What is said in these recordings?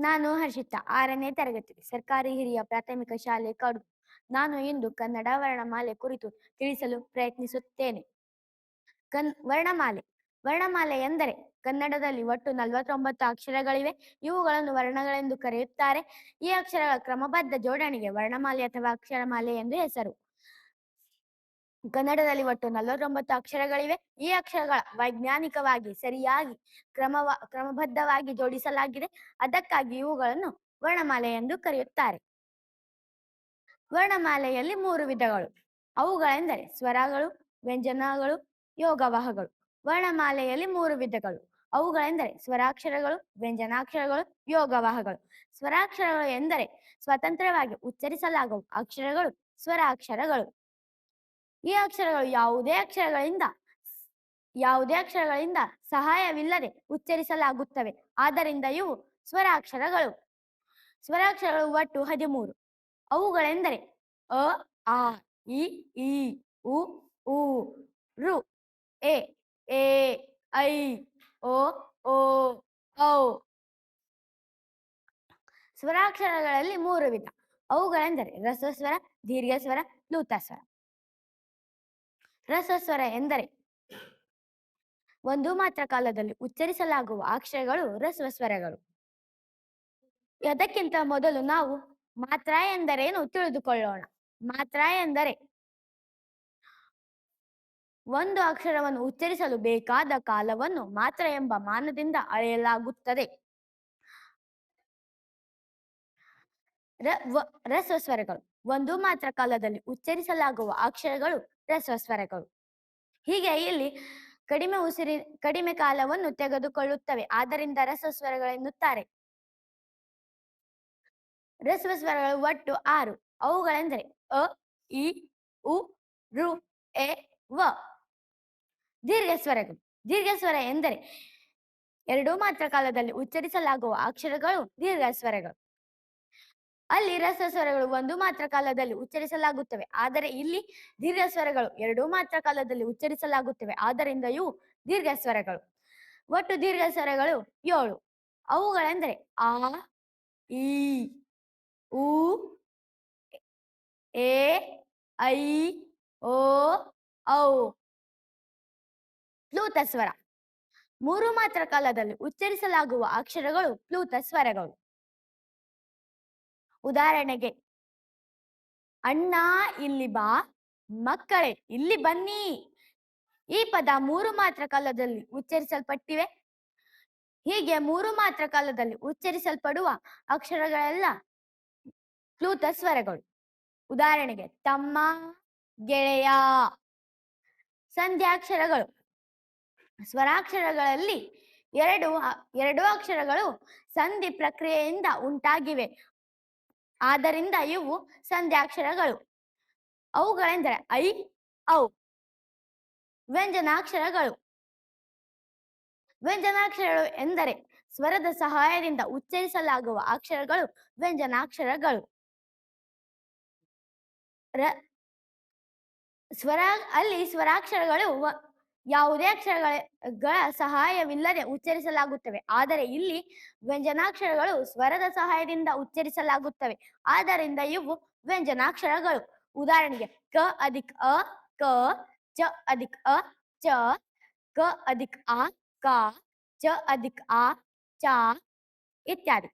ನಾನು ಹರ್ಷಿತಾ, ಆರನೇ ತರಗತಿ, ಸರ್ಕಾರಿ ಹಿರಿಯ ಪ್ರಾಥಮಿಕ ಶಾಲೆ ಕಡು. ನಾನು ಇಂದು ಕನ್ನಡ ವರ್ಣಮಾಲೆ ಕುರಿತು ತಿಳಿಸಲು ಪ್ರಯತ್ನಿಸುತ್ತೇನೆ. ಕನ್, ವರ್ಣಮಾಲೆ. ವರ್ಣಮಾಲೆ ಎಂದರೆ ಕನ್ನಡದಲ್ಲಿ ಒಟ್ಟು ನಲವತ್ತೊಂಬತ್ತು ಅಕ್ಷರಗಳಿವೆ. ಇವುಗಳನ್ನು ವರ್ಣಗಳೆಂದು ಕರೆಯುತ್ತಾರೆ. ಈ ಅಕ್ಷರಗಳ ಕ್ರಮಬದ್ಧ ಜೋಡಣೆಗೆ ವರ್ಣಮಾಲೆ ಅಥವಾ ಅಕ್ಷರಮಾಲೆ ಎಂದು ಹೆಸರು. ಕನ್ನಡದಲ್ಲಿ ಒಟ್ಟು ನಲವತ್ತೊಂಬತ್ತು ಅಕ್ಷರಗಳಿವೆ. ಈ ಅಕ್ಷರಗಳ ವೈಜ್ಞಾನಿಕವಾಗಿ ಸರಿಯಾಗಿ ಕ್ರಮವ, ಕ್ರಮಬದ್ಧವಾಗಿ ಜೋಡಿಸಲಾಗಿದೆ. ಅದಕ್ಕಾಗಿ ಇವುಗಳನ್ನು ವರ್ಣಮಾಲೆ ಎಂದು ಕರೆಯುತ್ತಾರೆ. ವರ್ಣಮಾಲೆಯಲ್ಲಿ ಮೂರು ವಿಧಗಳು. ಅವುಗಳೆಂದರೆ ಸ್ವರಗಳು, ವ್ಯಂಜನಗಳು, ಯೋಗವಾಹಗಳು. ವರ್ಣಮಾಲೆಯಲ್ಲಿ ಮೂರು ವಿಧಗಳು. ಅವುಗಳೆಂದರೆ ಸ್ವರಾಕ್ಷರಗಳು, ವ್ಯಂಜನಾಕ್ಷರಗಳು, ಯೋಗವಾಹಗಳು. ಸ್ವರಾಕ್ಷರಗಳು ಎಂದರೆ ಸ್ವತಂತ್ರವಾಗಿ ಉಚ್ಚರಿಸಲಾಗುವ ಅಕ್ಷರಗಳು, ಸ್ವರಾಕ್ಷರಗಳು. ಈ ಅಕ್ಷರಗಳು ಯಾವುದೇ ಅಕ್ಷರಗಳಿಂದ ಯಾವುದೇ ಅಕ್ಷರಗಳಿಂದ ಸಹಾಯವಿಲ್ಲದೆ ಉಚ್ಚರಿಸಲಾಗುತ್ತವೆ. ಆದ್ದರಿಂದ ಇವು ಸ್ವರಾಕ್ಷರಗಳು. ಸ್ವರಾಕ್ಷರಗಳು ಒಟ್ಟು ಹದಿಮೂರು. ಅವುಗಳೆಂದರೆ ಅ, ಆ, ಇ ಈ ಉ ಉ, ರು, ಎ ಎ, ಐ, ಓ ಓ, ಔ. ಸ್ವರಾಕ್ಷರಗಳಲ್ಲಿ ಮೂರು ವಿಧ. ಅವುಗಳೆಂದರೆ ರಸಸ್ವರ, ದೀರ್ಘಸ್ವರ ಪ್ಲೂತಸ್ವರ ರಸಸ್ವರ ಎಂದರೆ? ಒಂದು ಮಾತ್ರ ಕಾಲದಲ್ಲಿ ಉಚ್ಚರಿಸಲಾಗುವ ಅಕ್ಷರಗಳು ರಸಸ್ವರಗಳು. ಅದಕ್ಕಿಂತ ಮೊದಲು ನಾವು ಮಾತ್ರ ಎಂದರೇನು ತಿಳಿದುಕೊಳ್ಳೋಣ. ಮಾತ್ರ ಎಂದರೆ? ಒಂದು ಅಕ್ಷರವನ್ನು ಉಚ್ಚರಿಸಲು ಬೇಕಾದ ಕಾಲವನ್ನು ಮಾತ್ರ ಎಂಬ ಮಾನದಿಂದ ಅಳೆಯಲಾಗುತ್ತದೆ. ರಸಸ್ವರಗಳು. ಒಂದು ಮಾತ್ರ ಕಾಲದಲ್ಲಿ ಉಚ್ಚರಿಸಲಾಗುವ ಅಕ್ಷರಗಳು ರಸ್ವಸ್ವರಗಳು ಹೀಗೆ ಇಲ್ಲಿ ಕಡಿಮೆ ಉಸಿರಿ, ಕಡಿಮೆ ಕಾಲವನ್ನು ತೆಗೆದುಕೊಳ್ಳುತ್ತವೆ. ಆದ್ದರಿಂದ ರಸಸ್ವರಗಳೆನ್ನುತ್ತಾರೆ ರಸಸ್ವರಗಳು ಒಟ್ಟು ಆರು. ಅವುಗಳೆಂದರೆ ಅ, ಇ, ಉ, ರು, ಎ, ವ. ದೀರ್ಘಸ್ವರಗಳು. ದೀರ್ಘಸ್ವರ ಎಂದರೆ ಎರಡು ಮಾತ್ರ ಕಾಲದಲ್ಲಿ ಉಚ್ಚರಿಸಲಾಗುವ ಅಕ್ಷರಗಳು, ದೀರ್ಘಸ್ವರಗಳು. ಅಲ್ಲಿ ರಸಸ್ವರಗಳು ಒಂದು ಮಾತ್ರ ಕಾಲದಲ್ಲಿ ಉಚ್ಚರಿಸಲಾಗುತ್ತವೆ. ಆದರೆ ಇಲ್ಲಿ ದೀರ್ಘ ಸ್ವರಗಳು ಎರಡು ಮಾತ್ರ ಕಾಲದಲ್ಲಿ ಉಚ್ಚರಿಸಲಾಗುತ್ತವೆ. ಆದ್ದರಿಂದ ಇವು ದೀರ್ಘ ಸ್ವರಗಳು ಒಟ್ಟು ದೀರ್ಘ ಸ್ವರಗಳು ಏಳು. ಅವುಗಳೆಂದರೆ ಆ, ಈ, ಉ, ಎ, ಐ, ಓ, ಔ. ಪ್ಲೂತ ಸ್ವರ ಮೂರು ಮಾತ್ರ ಕಾಲದಲ್ಲಿ ಉಚ್ಚರಿಸಲಾಗುವ ಅಕ್ಷರಗಳು ಪ್ಲೂತ ಸ್ವರಗಳು ಉದಾಹರಣೆಗೆ, ಅಣ್ಣ ಇಲ್ಲಿ ಬಾ, ಮಕ್ಕಳೇ ಇಲ್ಲಿ ಬನ್ನಿ. ಈ ಪದ ಮೂರು ಮಾತ್ರ ಕಾಲದಲ್ಲಿ ಉಚ್ಚರಿಸಲ್ಪಟ್ಟಿವೆ. ಹೀಗೆ ಮೂರು ಮಾತ್ರ ಕಾಲದಲ್ಲಿ ಉಚ್ಚರಿಸಲ್ಪಡುವ ಅಕ್ಷರಗಳೆಲ್ಲ ಪ್ಲೂತ ಸ್ವರಗಳು. ಉದಾಹರಣೆಗೆ, ತಮ್ಮ, ಗೆಳೆಯ, ಸಂಧ್ಯಾಕ್ಷರಗಳು. ಸ್ವರಾಕ್ಷರಗಳಲ್ಲಿ ಎರಡು ಎರಡು ಅಕ್ಷರಗಳು ಸಂಧಿ ಪ್ರಕ್ರಿಯೆಯಿಂದ ಉಂಟಾಗಿವೆ. ಆದ್ದರಿಂದ ಇವು ಸಂಧ್ಯಾಕ್ಷರಗಳು. ಅವುಗಳೆಂದರೆ ಐ, ಔ, ವ್ಯಂಜನಾಕ್ಷರಗಳು. ವ್ಯಂಜನಾಕ್ಷರಗಳು ಎಂದರೆ ಸ್ವರದ ಸಹಾಯದಿಂದ ಉಚ್ಚರಿಸಲಾಗುವ ಅಕ್ಷರಗಳು, ವ್ಯಂಜನಾಕ್ಷರಗಳು. ರ- ಸ್ವರ, ಅಲ್ಲಿ ಸ್ವರಾಕ್ಷರಗಳು ಯಾವುದೇ ಅಕ್ಷರಗಳ ಸಹಾಯವಿಲ್ಲದೆ ಉಚ್ಚರಿಸಲಾಗುತ್ತವೆ. ಆದರೆ ಇಲ್ಲಿ ವ್ಯಂಜನಾಕ್ಷರಗಳು ಸ್ವರದ ಸಹಾಯದಿಂದ ಉಚ್ಚರಿಸಲಾಗುತ್ತವೆ. ಆದ್ದರಿಂದ ಇವು ವ್ಯಂಜನಾಕ್ಷರಗಳು. ಉದಾಹರಣೆಗೆ, ಕ ಅಧಿಕ ಅ, ಕ, ಚ ಅಧಿಕ್ ಅ, ಚ, ಕ ಅಧಿಕ್ ಆ, ಕ, ಚ ಅಧಿಕ್ ಆ, ಚ ಇತ್ಯಾದಿ.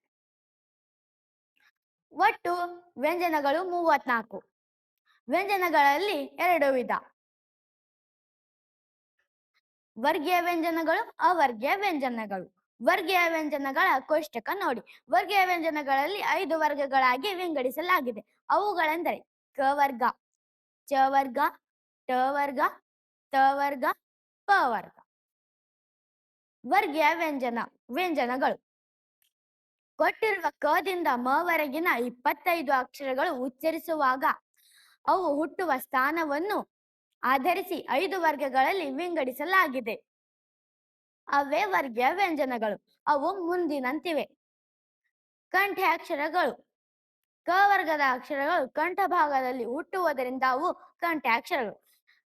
ಒಟ್ಟು ವ್ಯಂಜನಗಳು ಮೂವತ್ನಾಲ್ಕು ವ್ಯಂಜನಗಳಲ್ಲಿ ಎರಡು ವಿಧ. ವರ್ಗೀಯ ವ್ಯಂಜನಗಳು, ಅವರ್ಗೀಯ ವ್ಯಂಜನಗಳು. ವರ್ಗೀಯ ವ್ಯಂಜನಗಳ ಕೋಷ್ಟಕ ನೋಡಿ. ವರ್ಗೀಯ ವ್ಯಂಜನಗಳಲ್ಲಿ ಐದು ವರ್ಗಗಳಾಗಿ ವಿಂಗಡಿಸಲಾಗಿದೆ. ಅವುಗಳೆಂದರೆ ಕ ವರ್ಗ, ಚ ವರ್ಗ, ಟ ವರ್ಗ, ತ ವರ್ಗ, ಪ ವರ್ಗ. ವರ್ಗೀಯ ವ್ಯಂಜನ, ವ್ಯಂಜನಗಳು. ಕೊಟ್ಟಿರುವ ಕದಿಂದ ಮವರೆಗಿನ ಇಪ್ಪತ್ತೈದು ಅಕ್ಷರಗಳು ಉಚ್ಚರಿಸುವಾಗ ಅವು ಹುಟ್ಟುವ ಸ್ಥಾನವನ್ನು ಆಧರಿಸಿ ಐದು ವರ್ಗಗಳಲ್ಲಿ ವಿಂಗಡಿಸಲಾಗಿದೆ. ಅವೇ ವರ್ಗೀಯ ವ್ಯಂಜನಗಳು. ಅವು ಮುಂದಿನಂತಿವೆ. ಕಂಠ್ಯಾಕ್ಷರಗಳು ಕ ವರ್ಗದ ಅಕ್ಷರಗಳು ಕಂಠ ಭಾಗದಲ್ಲಿ ಹುಟ್ಟುವುದರಿಂದ ಅವು ಕಂಠ್ಯಾಕ್ಷರಗಳು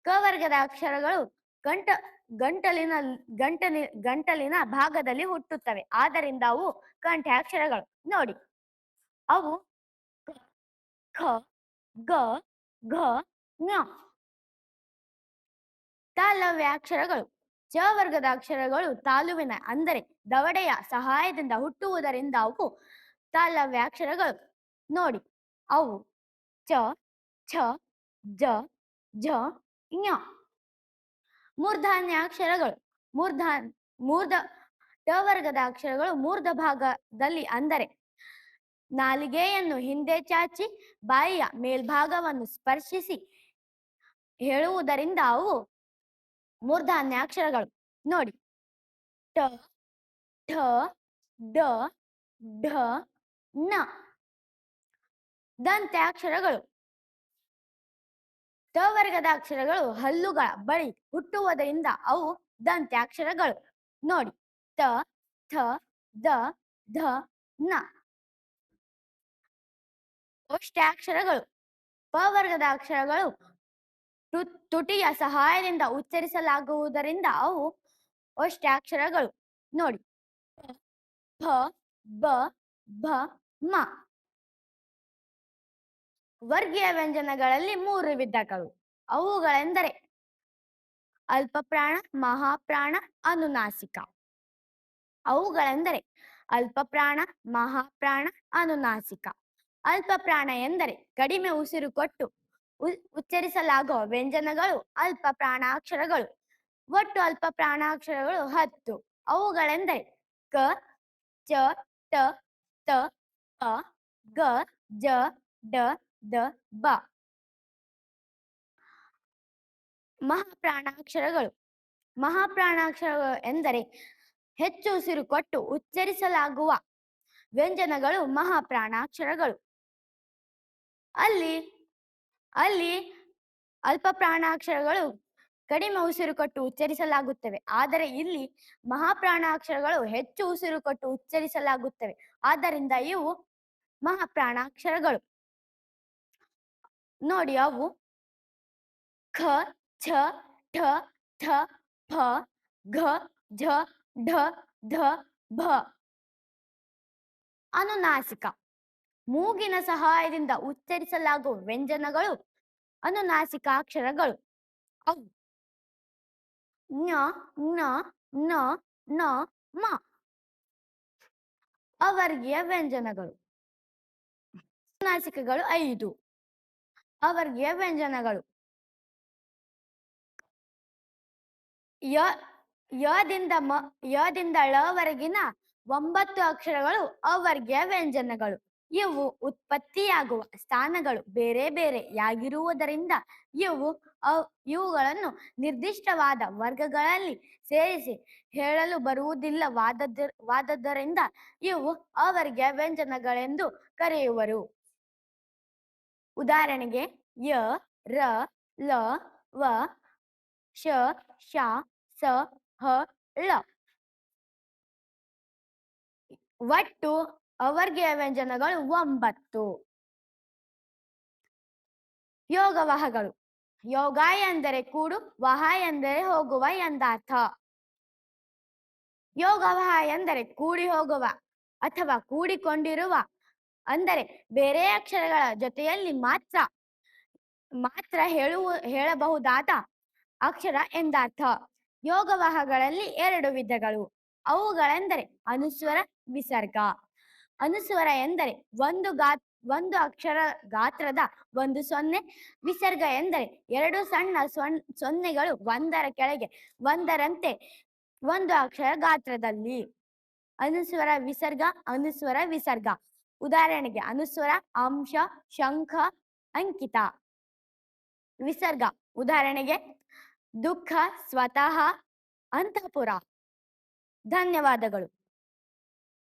ಕ ವರ್ಗದ ಅಕ್ಷರಗಳು ಕಂಠ, ಗಂಟಲಿನ, ಗಂಟಲಿ, ಗಂಟಲಿನ ಭಾಗದಲ್ಲಿ ಹುಟ್ಟುತ್ತವೆ. ಆದ್ದರಿಂದ ಅವು ಕಂಠ್ಯಾಕ್ಷರಗಳು ನೋಡಿ. ಅವು ಖ ಗ, ಘ, ಞ. ತಾಲವ್ಯಾಕ್ಷರಗಳು ಚ ವರ್ಗದ ಅಕ್ಷರಗಳು ತಾಲುವಿನ ಅಂದರೆ ದವಡೆಯ ಸಹಾಯದಿಂದ ಹುಟ್ಟುವುದರಿಂದ ಅವು ತಾಲವ್ಯಾಕ್ಷರಗಳು ನೋಡಿ, ಅವು ಚ, ಛ, ಜ ಝ ಞ. ಮೂರ್ಧಾನ್ಯಾಕ್ಷರಗಳು ಮೂರ್ಧಾನ್ ಮೂರ್ಧ ಟ ವರ್ಗದ ಅಕ್ಷರಗಳು ಮೂರ್ಧ ಭಾಗದಲ್ಲಿ ಅಂದರೆ ನಾಲಿಗೆಯನ್ನು ಹಿಂದೆ ಚಾಚಿ, ಬಾಯಿಯ ಮೇಲ್ಭಾಗವನ್ನು ಸ್ಪರ್ಶಿಸಿ, ಹೇಳುವುದರಿಂದ ಅವು ಮೂರ್ಧಾನ್ಯಾಕ್ಷರಗಳು ನೋಡಿ. ಟ ಠ, ಡ, ಢ ನ ದಂತ್ಯಾಕ್ಷರಗಳು ತ ವರ್ಗದ ಅಕ್ಷರಗಳು ಹಲ್ಲುಗಳ ಬಳಿ ಹುಟ್ಟುವುದರಿಂದ ಅವು ದಂತ್ಯಾಕ್ಷರಗಳು ನೋಡಿ. ತ, ಥ, ದ, ಧ, ನ. ಅಕ್ಷರಗಳು. ಪ ವರ್ಗದ ಅಕ್ಷರಗಳು ತುಟಿಯ ಸಹಾಯದಿಂದ ಉಚ್ಚರಿಸಲಾಗುವುದರಿಂದ ಅವು ಅಷ್ಟಾಕ್ಷರಗಳು ನೋಡಿ. ಭ ಬ, ಭ, ಮ. ವರ್ಗೀಯ ವ್ಯಂಜನಗಳಲ್ಲಿ ಮೂರು ವಿಧಗಳು. ಅವುಗಳೆಂದರೆ ಅಲ್ಪಪ್ರಾಣ, ಮಹಾಪ್ರಾಣ, ಅನುನಾಸಿಕ. ಅವುಗಳೆಂದರೆ ಅಲ್ಪಪ್ರಾಣ, ಮಹಾಪ್ರಾಣ, ಅನುನಾಸಿಕ. ಅಲ್ಪಪ್ರಾಣ ಎಂದರೆ ಕಡಿಮೆ ಉಸಿರು ಕೊಟ್ಟು ಉಚ್ಚರಿಸಲಾಗುವ ವ್ಯಂಜನಗಳು, ಅಲ್ಪ ಪ್ರಾಣಾಕ್ಷರಗಳು. ಒಟ್ಟು ಅಲ್ಪ ಪ್ರಾಣಾಕ್ಷರಗಳು ಹತ್ತು. ಅವುಗಳೆಂದರೆ ಕ, ಚ, ಟ, ತ ಪ ಗ, ಜ, ಡ, ದ, ಬ. ಮಹಾಪ್ರಾಣಾಕ್ಷರಗಳು. ಮಹಾಪ್ರಾಣಾಕ್ಷರಗಳು ಎಂದರೆ ಹೆಚ್ಚು ಉಸಿರು ಕೊಟ್ಟು ಉಚ್ಚರಿಸಲಾಗುವ ವ್ಯಂಜನಗಳು ಮಹಾಪ್ರಾಣಾಕ್ಷರಗಳು. ಅಲ್ಲಿ ಅಲ್ಲಿ ಅಲ್ಪ ಪ್ರಾಣಾಕ್ಷರಗಳು ಕಡಿಮೆ ಉಸಿರು ಕೊಟ್ಟು ಉಚ್ಚರಿಸಲಾಗುತ್ತವೆ. ಆದರೆ ಇಲ್ಲಿ ಮಹಾಪ್ರಾಣಾಕ್ಷರಗಳು ಹೆಚ್ಚು ಉಸಿರು ಕೊಟ್ಟು ಉಚ್ಚರಿಸಲಾಗುತ್ತವೆ. ಆದ್ದರಿಂದ ಇವು ಮಹಾಪ್ರಾಣಾಕ್ಷರಗಳು. ನೋಡಿ, ಅವು ಖ, ಛ, ಠ ಠ ಫ ಘ, ಝ, ಢ, ಧ, ಭ. ಅನುನಾಸಿಕ. ಮೂಗಿನ ಸಹಾಯದಿಂದ ಉಚ್ಚರಿಸಲಾಗುವ ವ್ಯಂಜನಗಳು ಅನುನಾಸಿಕಾಕ್ಷರಗಳು ಅವು ಞ ಣ ನ ನ, ಮ. ಅವರ್ಗೀಯ ವ್ಯಂಜನಗಳು. ಅನುನಾಸಿಕಗಳು ಐದು. ಅವರ್ಗೀಯ ವ್ಯಂಜನಗಳು. ಯ, ಯದಿಂದ ಮ ಯದಿಂದ ಳವರೆಗಿನ ಒಂಬತ್ತು ಅಕ್ಷರಗಳು ಅವರ್ಗೀಯ ವ್ಯಂಜನಗಳು. ಇವು ಉತ್ಪತ್ತಿಯಾಗುವ ಸ್ಥಾನಗಳು ಬೇರೆ ಬೇರೆಯಾಗಿರುವುದರಿಂದ ಇವು ಇವುಗಳನ್ನು ನಿರ್ದಿಷ್ಟವಾದ ವರ್ಗಗಳಲ್ಲಿ ಸೇರಿಸಿ ಹೇಳಲು ಬರುವುದಿಲ್ಲವಾದದ್ದ, ವಾದದ್ದರಿಂದ ಇವು ಅವರ್ಗ ವ್ಯಂಜನಗಳೆಂದು ಕರೆಯುವರು. ಉದಾಹರಣೆಗೆ, ಯ, ರ, ಲ, ವ, ಶ ಶ, ಸ, ಹ, ಳ. ಒಟ್ಟು ಅವರ್ಗೀಯ ವ್ಯಂಜನಗಳು ಒಂಬತ್ತು. ಯೋಗವಾಹಗಳು ಯೋಗ ಎಂದರೆ ಕೂಡು ವಹ ಎಂದರೆ ಹೋಗುವ ಎಂದರ್ಥ. ಯೋಗವಹ ಎಂದರೆ ಕೂಡಿ ಹೋಗುವ ಅಥವಾ ಕೂಡಿಕೊಂಡಿರುವ ಅಂದರೆ ಬೇರೆ ಅಕ್ಷರಗಳ ಜೊತೆಯಲ್ಲಿ ಮಾತ್ರ ಮಾತ್ರ ಹೇಳುವ, ಹೇಳಬಹುದಾದ ಅಕ್ಷರ ಎಂದರ್ಥ. ಯೋಗವಾಹಗಳಲ್ಲಿ ಎರಡು ವಿಧಗಳು. ಅವುಗಳೆಂದರೆ ಅನುಸ್ವರ, ವಿಸರ್ಗ. ಅನುಸ್ವರ ಎಂದರೆ ಒಂದು ಗಾತ್, ಒಂದು ಅಕ್ಷರ ಗಾತ್ರದ ಒಂದು ಸೊನ್ನೆ, ವಿಸರ್ಗ ಎಂದರೆ ಎರಡು ಸಣ್ಣ ಸೊನ್, ಸೊನ್ನೆಗಳು ಒಂದರ ಕೆಳಗೆ, ಒಂದರಂತೆ ಒಂದು ಅಕ್ಷರ ಗಾತ್ರದಲ್ಲಿ. ಅನುಸ್ವರ ವಿಸರ್ಗ ಅನುಸ್ವರ ವಿಸರ್ಗ. ಉದಾಹರಣೆಗೆ ಅನುಸ್ವರ ಅಂಶ, ಶಂಖ, ಅಂಕಿತ. ವಿಸರ್ಗ, ಉದಾಹರಣೆಗೆ ದುಃಖ, ಸ್ವತಃ, ಅಂತಃಪುರ. ಧನ್ಯವಾದಗಳು.